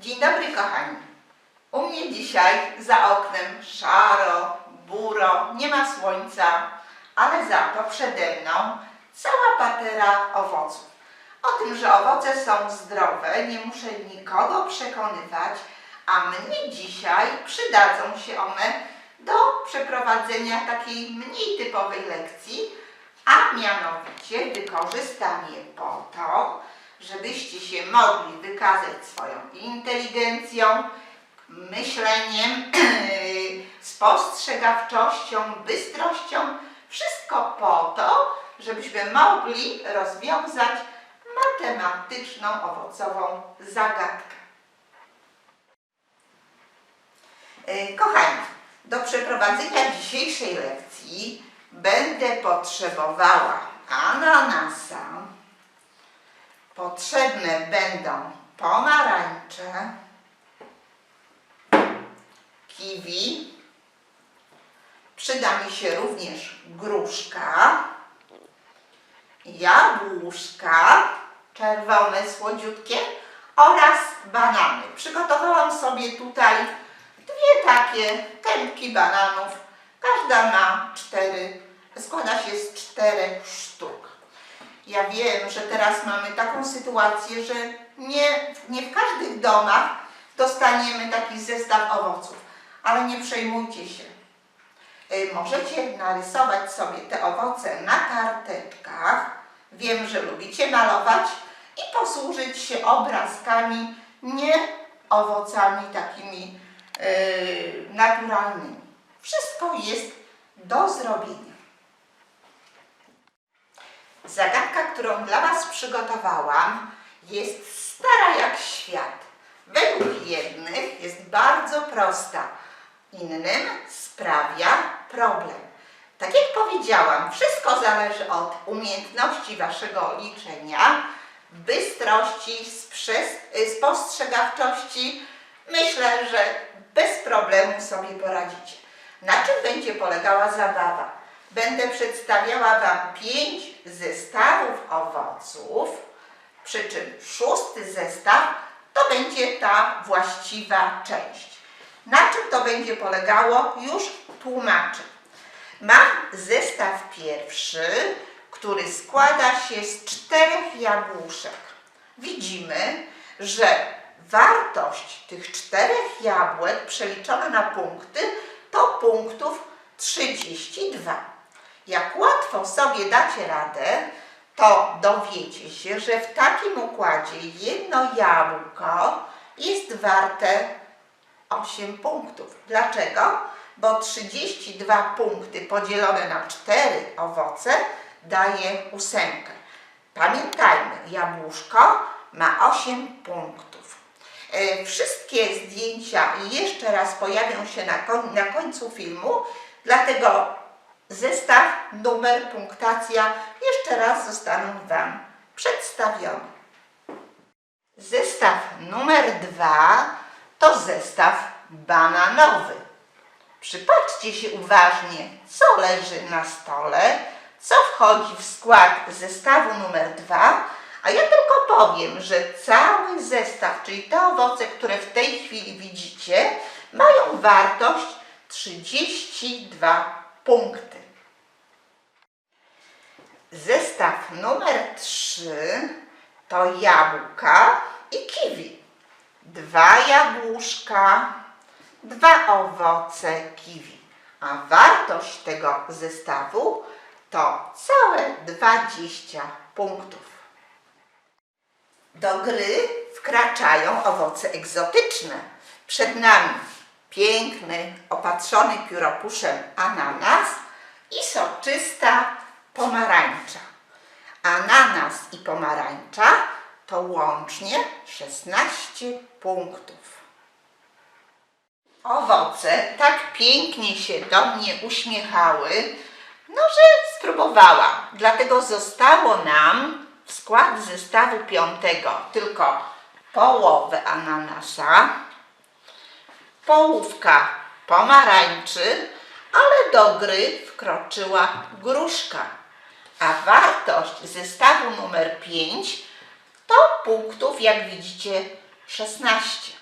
Dzień dobry kochani. U mnie dzisiaj za oknem szaro, buro, nie ma słońca, ale za to przede mną cała patera owoców. O tym, że owoce są zdrowe, nie muszę nikogo przekonywać, a mnie dzisiaj przydadzą się one do przeprowadzenia takiej mniej typowej lekcji, a mianowicie wykorzystam je po to, żebyście się mogli wykazać swoją inteligencją, myśleniem, spostrzegawczością, bystrością. Wszystko po to, żebyśmy mogli rozwiązać matematyczną, owocową zagadkę. E, Kochani, do przeprowadzenia dzisiejszej lekcji będę potrzebowała ananasa, potrzebne będą pomarańcze, kiwi, przyda mi się również gruszka, jabłuszka, czerwone, słodziutkie oraz banany. Przygotowałam sobie tutaj dwie takie kępki bananów. Każda ma cztery, składa się z czterech sztuk. Ja wiem, że teraz mamy taką sytuację, że nie, nie w każdych domach dostaniemy taki zestaw owoców, ale nie przejmujcie się. Y, Możecie narysować sobie te owoce na karteczkach. Wiem, że lubicie malować i posłużyć się obrazkami, nie owocami takimi yy, naturalnymi. Wszystko jest do zrobienia. Zagadka, którą dla Was przygotowałam, jest stara jak świat. Według jednych jest bardzo prosta, innym sprawia problem. Tak jak powiedziałam, wszystko zależy od umiejętności Waszego liczenia, bystrości, y, spostrzegawczości. Myślę, że bez problemu sobie poradzicie. Na czym będzie polegała zabawa? Będę przedstawiała Wam pięć owoców, przy czym szósty zestaw to będzie ta właściwa część. Na czym to będzie polegało, już tłumaczę. Mam zestaw pierwszy, który składa się z czterech jabłuszek. Widzimy, że wartość tych czterech jabłek przeliczona na punkty to punktów 32. Jak łatwo sobie dacie radę, to dowiecie się, że w takim układzie jedno jabłko jest warte 8 punktów. Dlaczego? Bo 32 punkty podzielone na 4 owoce daje ósemkę. Pamiętajmy, jabłuszko ma 8 punktów. E, Wszystkie zdjęcia jeszcze raz pojawią się na, koń, na końcu filmu, dlatego zestaw, numer, punktacja jeszcze raz zostaną Wam przedstawione. Zestaw numer dwa to zestaw bananowy. Przypatrzcie się uważnie, co leży na stole, co wchodzi w skład zestawu numer dwa, a ja tylko powiem, że cały zestaw, czyli te owoce, które w tej chwili widzicie, mają wartość 32 punkty. Zestaw numer 3 to jabłka i kiwi. Dwa jabłuszka, dwa owoce kiwi. A wartość tego zestawu to całe 20 punktów. Do gry wkraczają owoce egzotyczne. Przed nami piękny, opatrzony pióropuszem ananas i soczysta pomarańcza. Ananas i pomarańcza to łącznie 16 punktów. Owoce tak pięknie się do mnie uśmiechały, no że spróbowałam. Dlatego zostało nam w skład zestawu piątego tylko połowę ananasa, połówka pomarańczy, ale do gry wkroczyła gruszka. A wartość zestawu numer 5 to punktów, jak widzicie, 16.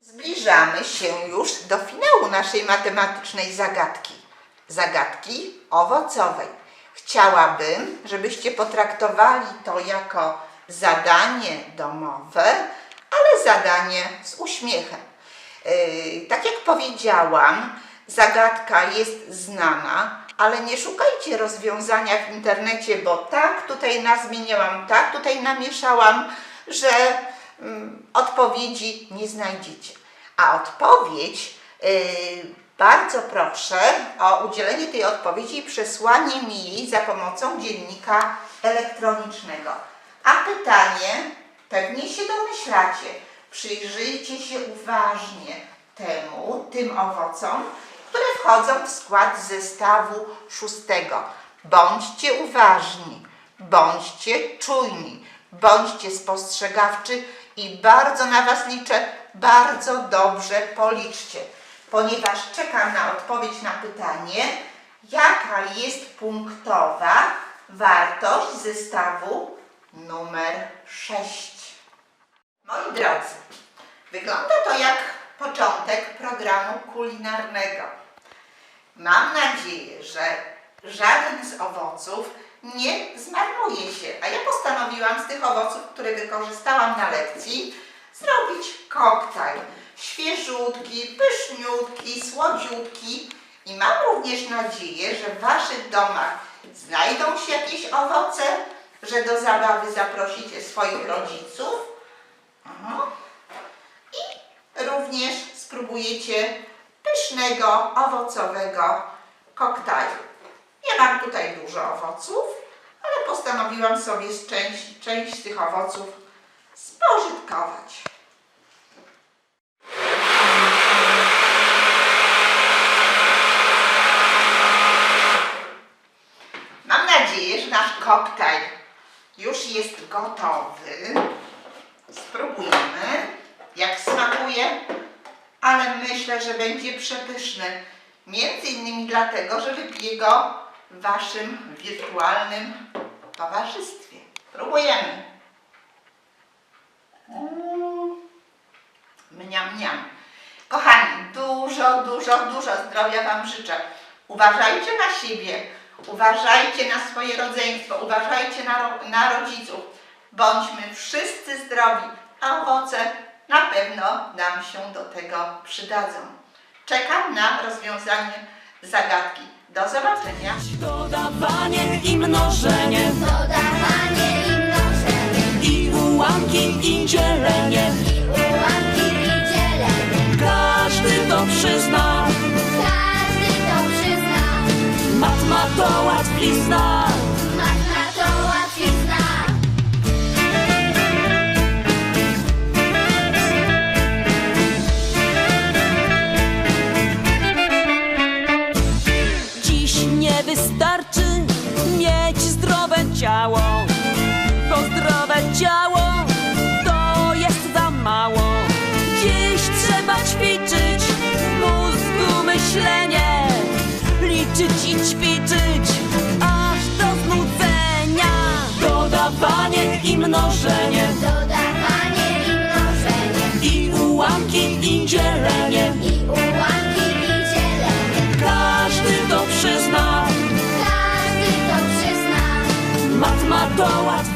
Zbliżamy się już do finału naszej matematycznej zagadki. Zagadki owocowej. Chciałabym, żebyście potraktowali to jako zadanie domowe, ale zadanie z uśmiechem. Yy, tak jak powiedziałam, zagadka jest znana, ale nie szukajcie rozwiązania w internecie, bo tak tutaj nazmieniałam, tak tutaj namieszałam, że mm, odpowiedzi nie znajdziecie. A odpowiedź, yy, bardzo proszę o udzielenie tej odpowiedzi i przesłanie mi jej za pomocą dziennika elektronicznego. A pytanie, pewnie się domyślacie, przyjrzyjcie się uważnie temu, tym owocom, które wchodzą w skład zestawu szóstego. Bądźcie uważni, bądźcie czujni, bądźcie spostrzegawczy i bardzo na Was liczę, bardzo dobrze policzcie, ponieważ czekam na odpowiedź na pytanie, jaka jest punktowa wartość zestawu numer 6. Moi drodzy, wygląda to jak początek programu kulinarnego. Mam nadzieję, że żaden z owoców nie zmarnuje się, a ja postanowiłam z tych owoców, które wykorzystałam na lekcji, zrobić koktajl. Świeżutki, pyszniutki, słodziutki i mam również nadzieję, że w Waszych domach znajdą się jakieś owoce, że do zabawy zaprosicie swoich rodziców. Aha. Również spróbujecie pysznego, owocowego koktajlu. Ja mam tutaj dużo owoców, ale postanowiłam sobie z część, część tych owoców spożytkować. Mam nadzieję, że nasz koktajl już jest gotowy. Spróbujemy, jak smakuje, ale myślę, że będzie przepyszny. Między innymi dlatego, że wypiję go w waszym wirtualnym towarzystwie. Próbujemy. Mm. Mniam, mniam. Kochani, dużo, dużo, dużo zdrowia Wam życzę. Uważajcie na siebie, uważajcie na swoje rodzeństwo, uważajcie na, na rodziców. Bądźmy wszyscy zdrowi, a owoce na pewno nam się do tego przydadzą. Czekam na rozwiązanie zagadki. Do zobaczenia. Dodawanie i mnożenie Dodawanie i mnożenie i ułamki i dzielenie i ułamki i dzielenie. Każdy to przyzna, Każdy to przyzna, matma to łatwizna zdrowe ciało. Bo zdrowe ciało to jest za mało. Dziś trzeba ćwiczyć mózgu myślenie Liczyć i ćwiczyć aż do znudzenia. Dodawanie i mnożenie. Dodawanie i mnożenie. I ułamki i dzielenie. I ułamki przyzna,